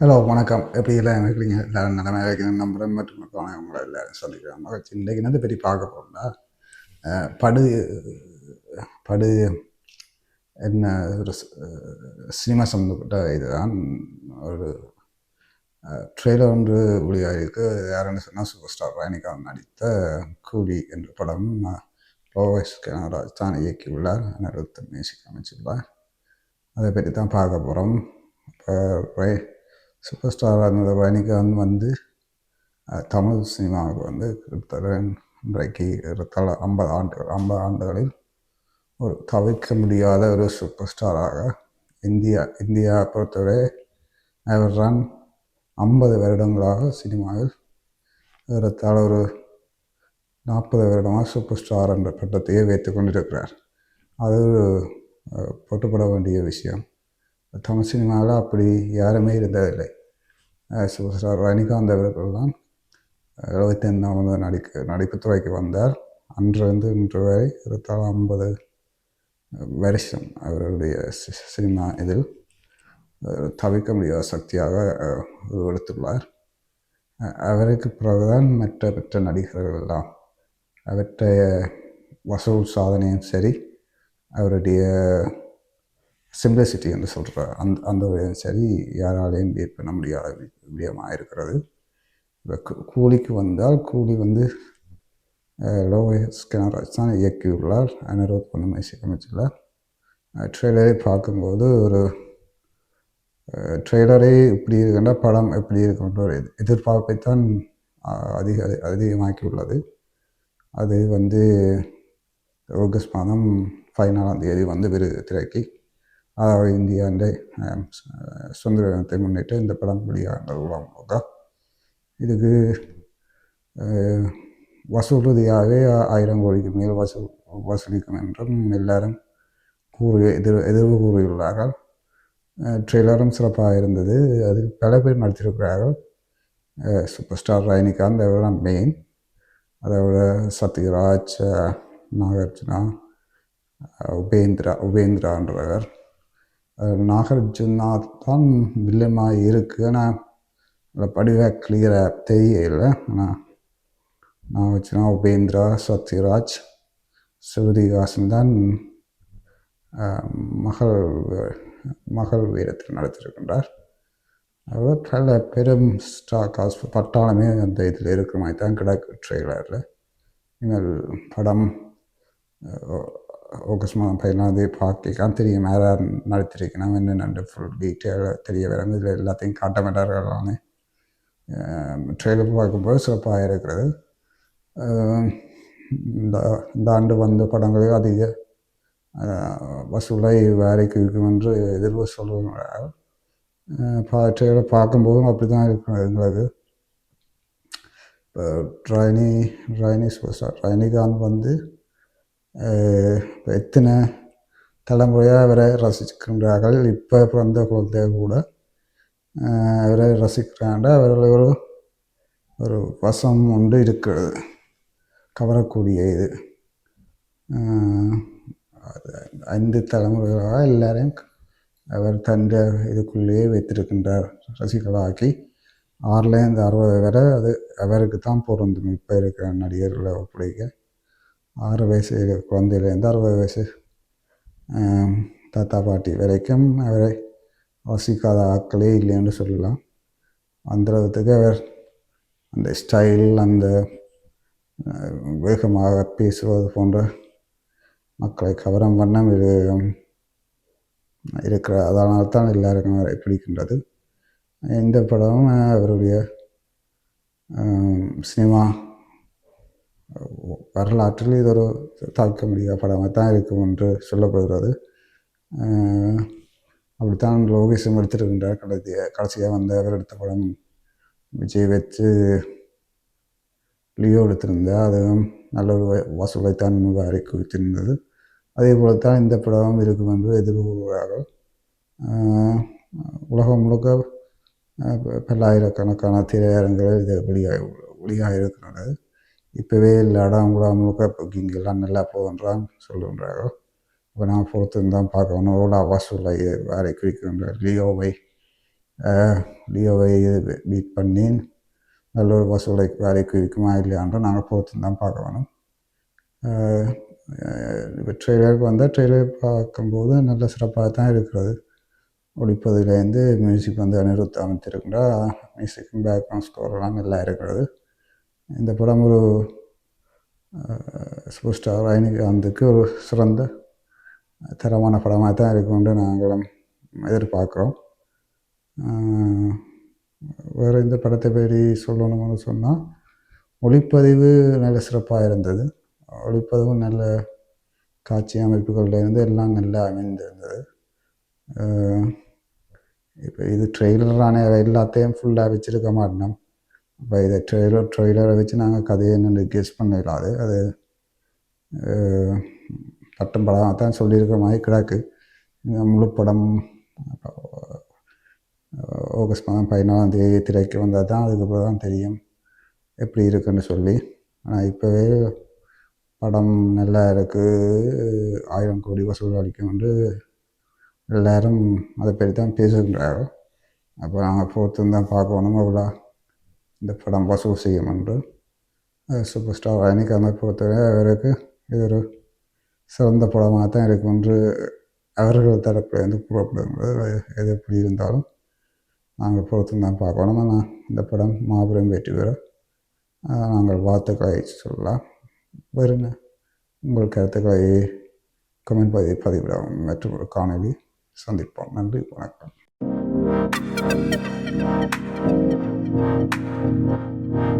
Hello வணக்கம். எப்படி எல்லாம் இருக்கிறீங்க? எல்லாரும் நிலமை வைக்கணும் நம்புறேன் மற்றும் வணக்கம் உங்களை எல்லாரும் சொல்லிக்கிறேன் மகிழ்ச்சி இன்றைக்கு வந்து பற்றி பார்க்க போகிறோம்னா படு படு என்ன ஒரு சினிமா சம்மந்தப்பட்ட இதுதான். ஒரு ட்ரெய்லர் ஒன்று வெளியாகிருக்கு யாருன்னு சொன்னால் சூப்பர் ஸ்டார் ரஜினிகாந்த் நடித்த கூலி என்ற படம். லோகேஷ் கனகராஜ் தான் இயக்கியுள்ளார். அனிருத்தன் மியூசிக் அமைச்சுள்ளார். அதை பற்றி தான் பார்க்க போகிறோம் இப்போ சூப்பர் ஸ்டாராக இருந்த ரஜினிகாந்த் வந்து தமிழ் சினிமாவுக்கு வந்து கிருப்தரன் இன்றைக்கு இருபத்தாறு ஐம்பது ஆண்டுகள் ஐம்பது ஆண்டுகளில் ஒரு தவிர்க்க முடியாத ஒரு சூப்பர் ஸ்டாராக இந்தியா இந்தியா பொறுத்தவரை அவர் தான் ஐம்பது வருடங்களாக சினிமாவில் ஏறத்தாழ ஒரு நாற்பது வருடமாக சூப்பர் ஸ்டார் என்ற பட்டத்தையே வைத்து கொண்டிருக்கிறார். அது ஒரு அஹ், போட்டுப்பட வேண்டிய விஷயம். தமிழ் சினிமாவில் அப்படி யாருமே இருந்ததில்லை. அஹ், ரணிகாந்த் ஸ்டார் ரஜினிகாந்த் அவர்கள் தான் எழுபத்தைந்தாம் நடிக்க நடிப்புத்துறைக்கு வந்தார். அன்றிருந்து இன்று வரை இருபத்தாறு ஐம்பது வருஷம் அவருடைய சி- சினிமா இதில் தவிர்க்க முடியாத சக்தியாக அஹ், உருவெடுத்துள்ளார். அவருக்கு பிறகுதான் மற்ற மற்ற நடிகர்கள் எல்லாம் அவற்றைய வசூல் சாதனையும் சரி அவருடைய சிம்பிளிசிட்டி என்று சொல்கிற அந்த அந்த ஒரு சரி யாராலையும் பீட் பண்ண முடியாத வி- விடயமாக இருக்கிறது. இப்போ கூலிக்கு வந்தால் கூலி வந்து லோகேஷ் கனராஜ் தான் இயக்கியுள்ளார் அனிருத் பொண்ணுமை இசையமைச்சுள்ளார் ட்ரெய்லரை பார்க்கும்போது ஒரு ட்ரெய்லரே இப்படி இருக்கின்ற படம் எப்படி இருக்குன்ற ஒரு எதிர்பார்ப்பை எதிர்பார்ப்பைத்தான் அதிக அதிகமாக்கி உள்ளது அது வந்து ஆகஸ்ட் மாதம் பதினாலாம் தேதி வந்து விரு திரைக்கு அதாவது இந்தியாண்ட சுதந்திர தினத்தை முன்னிட்டு இந்த படம் வெளியாக உலகம். இதுக்கு அஹ், வசூல் ரீதியாகவே ஆயிரம் கோடிக்கு மேல் வசூல் வசூலிக்கும் என்றும் எல்லாரும் கூறி எதிர் எதிர்வு கூறியுள்ளார்கள். ட்ரெய்லரும் சிறப்பாக இருந்தது. அதில் பல பேர் நடித்திருக்கிறார்கள். சூப்பர் ஸ்டார் ரஜினிகாந்த் அவர்தான் மெயின் அதோட சத்யராஜ் நாகார்ஜுனா உபேந்திரா உபேந்திரான்றவர் நாகார்ஜுனா தான் வில்லமாக இருக்குது ஆனால் அதில் படிவாக கிளியராக தெரியல. ஆனால் நான் வச்சுனா உபேந்திரா சத்யராஜ் சிவதிகாசன் தான் மகள் மகள் வீரத்தில் நடத்திருக்கின்றார். அவர் பல பெரும் ஸ்டாக் காஸ் பட்டாளமே அந்த இதில் இருக்கிற மாதிரி தான் கிடக்கு ட்ரெய்லரில் இனிமேல் படம் அஹ், ஆகஸ்ட் மாதம் பதினாறு பார்க்கலாம் தெரியும் யார் யார் நடித்திருக்கணும் என்னென்ன ஃபுல் டீட்டெயிலாக தெரிய வரும் இதில் எல்லாத்தையும் காட்ட மாட்டார்களானே ட்ரெயிலர் பார்க்கும்போது சிறப்பாக இருக்கிறது. இந்த இந்த ஆண்டு வந்த படங்களில் அதிக வசூலை வேலைக்கு இருக்கும் என்று எதிர்வு சொல்கிறார் பா ட்ரெயிலர் பார்க்கும்போதும் அப்படி தான் இருக்கிறது எங்களுக்கு. இப்போ ட்ரைனி ட்ரைனி சூப்பர் ஸ்டார் வந்து எத்தனை தலைமுறையாக அவரை ரசிக்கின்றார்கள் இப்போ பிறந்த குழந்தை கூட அவரை ரசிக்கிறாண்ட அவர்கள் ஒரு ஒரு வசம் ஒன்று இருக்கிறது. கவரக்கூடிய இது. அது ஐந்து தலைமுறைகளாக எல்லாரையும் அவர் தன் இதுக்குள்ளேயே வைத்திருக்கின்றார் ரசிகர்களாக்கி. ஆறுலேருந்து அறுபது வரை அது அவருக்கு தான் பொருந்தும். இப்போ இருக்கிற நடிகர்களை ஒப்படைக்க. ஆறு வயசு குழந்தையிலேருந்து அறுபது வயசு தாத்தா பாட்டி வரைக்கும் அவரை ரசிக்காத ஆட்களே இல்லைன்னு சொல்லலாம். அந்த அவர் அந்த ஸ்டைல் அந்த வேகமாக பேசுவது போன்ற மக்களை கவரம் வண்ணம் இரு இருக்கிற அதனால் தான் எல்லாருக்கும் அவரை பிடிக்கின்றது. இந்த படம் அவருடைய சினிமா வரலாற்றில் இது ஒரு தாக்க முடியாத படமாக தான் இருக்கும் என்று சொல்லப்படுகிறது அப்படித்தான் லோகேஷும் எடுத்திருக்கின்றார் கடைசி கடைசியாக வந்த அவர் எடுத்த படம் விஜய் வச்சு லியோ எடுத்திருந்தார் அதுவும் நல்ல ஒரு வசூலைத்தான் வாரி குவித்திருந்தது அதே போல தான் இந்த படம் இருக்கும் என்று எதிர்பார்க்கிறார்கள் உலகம் முழுக்க பல்லாயிரக்கணக்கான திரையரங்குகள் இது வெளியாக வெளியாக இருக்கின்றது இப்போவே இல்லை இடம் கூட முழுக்க புக்கிங் எல்லாம் நல்லா போகின்றான் சொல்லுகின்றார்கள் இப்போ நான் பொறுத்து தான் பார்க்கணும் ஓலா வசூலை வாரி குறிக்கின்ற லியோவை. லியோவை பீட் பண்ணி நல்ல ஒரு வசூலை வேலை இருக்குமா இல்லையான்ற நாங்கள் பொறுத்து தான் பார்க்க வேணும் இப்போ ட்ரெய்லருக்கு வந்தால் ட்ரெய்லர் பார்க்கும்போது நல்ல சிறப்பாக தான் இருக்கிறது. ஒழிப்பதுலேருந்து மியூசிக் வந்து அனிருத் அமைத்திருக்கின்ற மியூசிக்கும் பேக்ரவுண்ட் ஸ்கோர்லாம் நல்லா இருக்கிறது. இந்த படம் ஒரு சூப்பர் ஸ்டார் ரஜினிகாந்துக்கு ஒரு சிறந்த தரமான படமாக தான் இருக்கும்னு நாங்களும் எதிர்பார்க்குறோம். வேறு இந்த படத்தை பற்றி சொல்லணும்னு சொன்னால் ஒளிப்பதிவு நல்ல சிறப்பாக இருந்தது. ஒளிப்பதிவும் நல்ல காட்சி அமைப்புகளில் இருந்து எல்லாம் நல்லா அமைந்திருந்தது. இப்போ இது ட்ரெய்லரான எல்லாத்தையும் ஃபுல்லாக வச்சுருக்க மாட்டோம். இப்போ இதை ட்ரெய்லர் ட்ரெய்லரை வச்சு நாங்கள் கதையை என்னென்னு கெஸ் பண்ணிடலாது அது பட்டம் படமாக தான் சொல்லியிருக்கிற மாதிரி கிடக்கு. முழு படம் ஆகஸ்ட் மாதம் பதினாலாம் தேதி திரைக்கு வந்தால் தான் அதுக்கப்புறம் தான் தெரியும் எப்படி இருக்குன்னு சொல்லி. ஆனால் இப்போவே படம் நல்லா இருக்குது ஆயிரம் கோடி வசூல் அளிக்கும் என்று எல்லோரும் அதை பற்றி தான் பேசுகின்றார்கள். அப்போ நாங்கள் பொறுத்து தான் பார்க்கணும் அவ்வளோ. இந்த படம் வசூல் செய்யும் என்று. சூப்பர் ஸ்டார் ரஜினிகாந்தை பொறுத்தவரை அவருக்கு இது ஒரு சிறந்த படமாக தான் இருக்கும் என்று அவர்கள் தரப்பிலிருந்து கூறப்படுகிறது. எது எப்படி இருந்தாலும் நாங்கள் பொறுத்து தான் பார்க்கணும். ஆனால் இந்த படம் மாபெரும் வெற்றி பெற நாங்கள் வாழ்த்துக்களை சொல்லலாம். வேறுங்க உங்கள் கருத்துக்களை கமெண்ட் பதிவு பதிவிடவும். மற்றும் ஒரு காணொலி சந்திப்போம். நன்றி வணக்கம். ああ。